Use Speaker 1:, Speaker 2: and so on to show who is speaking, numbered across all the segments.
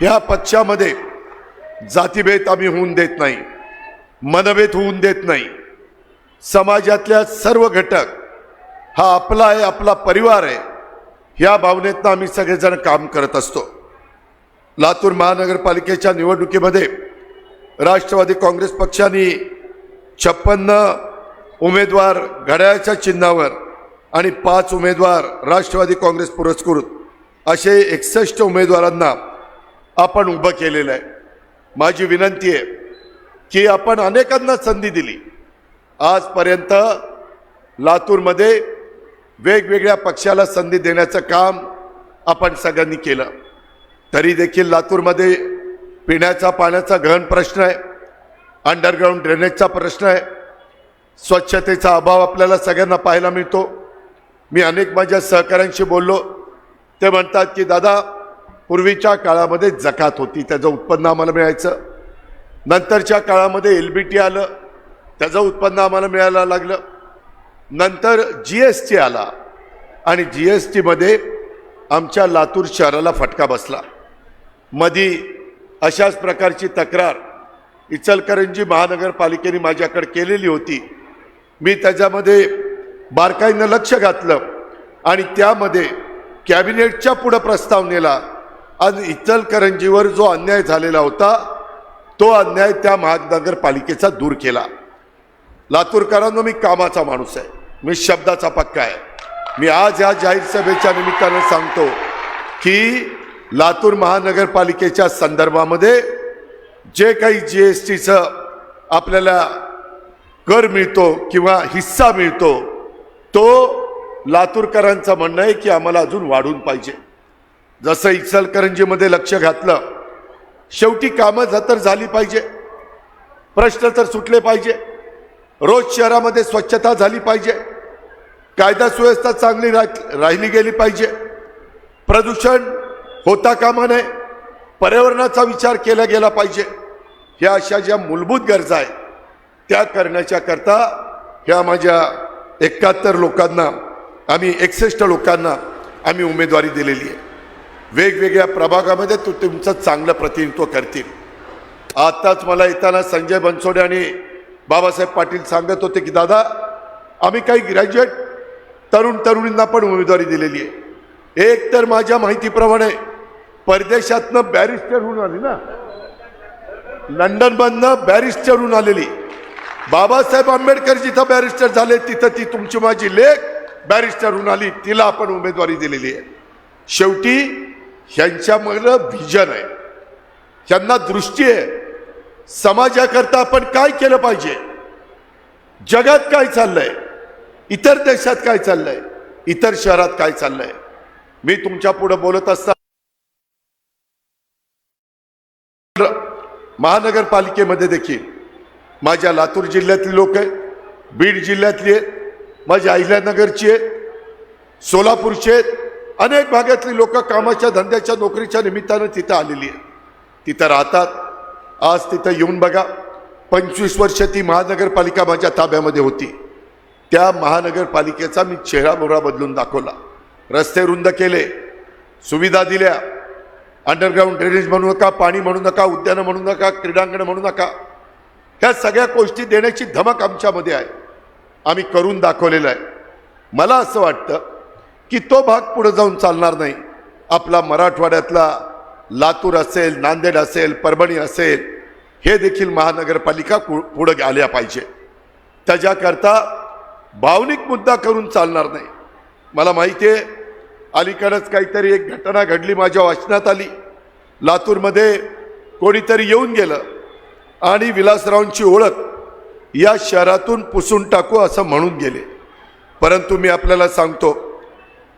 Speaker 1: ह्या पक्षामध्ये जातीभेद आम्ही होऊन देत नाही मनभेद होऊन देत नाही. समाजातल्या सर्व घटक हा आपला आहे आपला परिवार आहे ह्या भावनेतनं आम्ही सगळेजण काम करत असतो. लातूर महानगरपालिकेच्या निवडणुकीमध्ये राष्ट्रवादी काँग्रेस पक्षाने छप्पन्न उमेदवार घड्याळच्या चिन्हावर आणि पाच उमेदवार राष्ट्रवादी काँग्रेस पुरस्कृत असे एकसष्ट उमेदवारांना आपण उभं केलेलं आहे. माझी विनंती आहे की आपण अनेकांना संधी दिली. आजपर्यंत लातूरमध्ये वेगवेगळ्या पक्षाला संधी देण्याचं काम आपण सगळ्यांनी केलं. तरी देखील लातूरमध्ये पिण्याचा पाण्याचा गहन प्रश्न आहे. अंडरग्राऊंड ड्रेनेजचा प्रश्न आहे. स्वच्छतेचा अभाव आपल्याला सगळ्यांना पाहायला मिळतो. मी अनेक माझ्या सहकाऱ्यांशी बोललो. ते म्हणतात की दादा पूर्वीच्या काळामध्ये जकात होती त्याचं उत्पन्न आम्हाला मिळायचं. नंतरच्या काळामध्ये एल बी टी आलं त्याचं उत्पन्न आम्हाला मिळायला लागलं. नंतर जी एस टी आला आणि जी एस टीमध्ये आमच्या लातूर शहराला फटका बसला. मधी अशाच प्रकारची तक्रार इचलकरंजी महानगरपालिकेने माझ्याकडे केलेली होती. मी त्याच्यामध्ये बारकाईनं लक्ष घातलं आणि त्यामध्ये कॅबिनेटच्या पुढं प्रस्ताव नेला आणि इचलकरंजीवर जो अन्याय झालेला होता तो अन्याय त्या महानगरपालिकेचा दूर केला. लातूरकरांनो मी कामाचा माणूस आहे. मी शब्दाचा पक्का आहे. मी आज या जाहीर सभेच्या निमित्तानं सांगतो की लातूर महानगरपालिकेच्या संदर्भामध्ये जे काही जी एस टीचं आपल्याला कर मिळतो किंवा हिस्सा मिळतो तो लातूरकरांचं म्हणणं आहे की आम्हाला अजून वाढून पाहिजे. जसं इचलकरंजीमध्ये लक्ष घातलं शेवटी कामं तर झाली पाहिजे. प्रश्न तर सुटले पाहिजे. रोज शहरामध्ये स्वच्छता झाली पाहिजे. कायदा सुव्यवस्था चांगली राह राहिली गेली पाहिजे. प्रदूषण होता कामा नये. पर्यावरणाचा विचार केला गेला पाहिजे. ह्या अशा ज्या मूलभूत गरजा आहेत त्या करण्याच्या करता ह्या माझ्या एकाहत्तर लोकांना आम्ही एकसष्ट लोकांना आम्ही उमेदवारी दिलेली आहे. वेगवेगळ्या प्रभागामध्ये तो तुमचं चांगलं प्रतिनिधित्व करतील. आत्ताच मला येताना संजय बनसोडे आणि बाबासाहेब पाटील सांगत होते की दादा आम्ही काही ग्रॅज्युएट तरुण तरुणींना पण उमेदवारी दिलेली आहे. एक तर माझ्या माहितीप्रमाणे परदेशातनं बॅरिस्टर होऊन आली ना. लंडनमधनं बॅरिस्टर होऊन आलेली. बाबासाहेब आंबेडकर जिथं बॅरिस्टर झाले तिथं ती तुमची माझी लेख बॅरिस्टर होऊन आली. तिला आपण उमेदवारी दिलेली आहे. शेवटी ह्यांच्यामधलं व्हिजन आहे. ह्यांना दृष्टी आहे. समाजाकरता आपण काय केलं पाहिजे? जगात काय चाललंय? इतर देशात काय चाललंय? इतर शहरात काय चाललंय? मी तुमच्यापुढे बोलत असता महानगरपालिकेमध्ये देखील. माझ्या लातूर जिल्ह्यातली लोक आहेत. बीड जिल्ह्यातली आहेत. माझ्या अहिल्यानगरची आहेत. सोलापूरचे आहेत. अनेक भागातली लोक कामाच्या धंद्याच्या नोकरीच्या निमित्तानं तिथं आलेली आहेत. तिथं राहतात. आज तिथं येऊन बघा पंचवीस वर्ष ती महानगरपालिका माझ्या ताब्यामध्ये होती. त्या महानगरपालिकेचा मी चेहरा मोहरा बदलून दाखवला. रस्ते रुंद केले सुविधा दिल्या. अंडरग्राऊंड ड्रेनेज म्हणू नका पाणी म्हणू नका उद्यानं म्हणू नका क्रीडांगण म्हणू नका. ह्या सगळ्या गोष्टी देण्याची धमक आमच्यामध्ये आहे. आम्ही करून दाखवलेलं आहे. मला असं वाटतं की तो भाग पुढे जाऊन चालणार नाही. आपला मराठवाड्यातला लातूर असेल नांदेड असेल परभणी असेल हे देखील महानगरपालिका पु- पुढे आल्या पाहिजे. त्याच्याकरता भावनिक मुद्दा करून चालणार नाही. मला माहिती आहे अलीकडंच काहीतरी एक घटना घडली माझ्या वाचनात आली. लातूरमध्ये कोणीतरी येऊन गेलं आणि विलासरावांची ओळख या शहरातून पुसून टाकू असं म्हणून गेले. परंतु मी आपल्याला सांगतो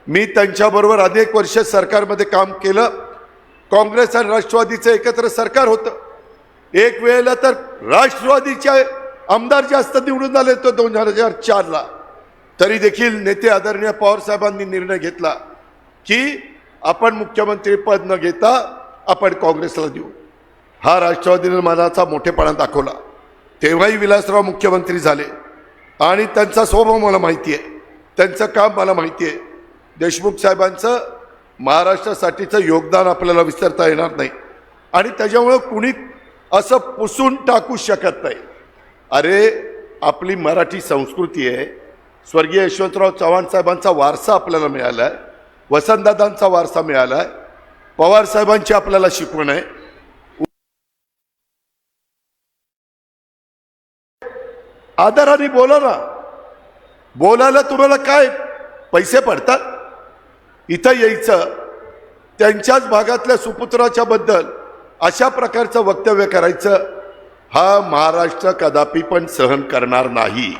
Speaker 1: मी त्यांच्याबरोबर अनेक वर्ष सरकारमध्ये काम केलं. काँग्रेस आणि राष्ट्रवादीचं एकत्र सरकार होतं. एक वेळेला तर राष्ट्रवादीचे आमदार जास्त निवडून आले तो दोन हजार चारला. तरी देखील नेते आदरणीय पवारसाहेबांनी निर्णय घेतला की आपण मुख्यमंत्री पद न घेता आपण काँग्रेसला देऊ. हा राष्ट्रवादीने मनाचा मोठेपणा दाखवला. तेव्हाही विलासराव मुख्यमंत्री झाले. आणि त्यांचा स्वभाव मला माहिती आहे त्यांचं काम मला माहिती आहे देशमुख साहेबांचं महाराष्ट्रासाठीचं योगदान आपल्याला विसरता येणार नाही. आणि त्याच्यामुळं कुणी असं पुसून टाकू शकत नाही. अरे आपली मराठी संस्कृती आहे. स्वर्गीय यशवंतराव चव्हाण साहेबांचा वारसा आपल्याला मिळाला आहे वसंतदादांचा वारसा मिळाला आहे पवार साहेबांची आपल्याला शिकवण आहे. आदराने बोला ना. बोलायला तुम्हाला काय पैसे पडतात? इथं यायचं. त्यांच्याच भागातल्या सुपुत्राच्या बद्दल अशा प्रकारचं वक्तव्य करायचं. हा महाराष्ट्र कदापि पण सहन करणार नाही.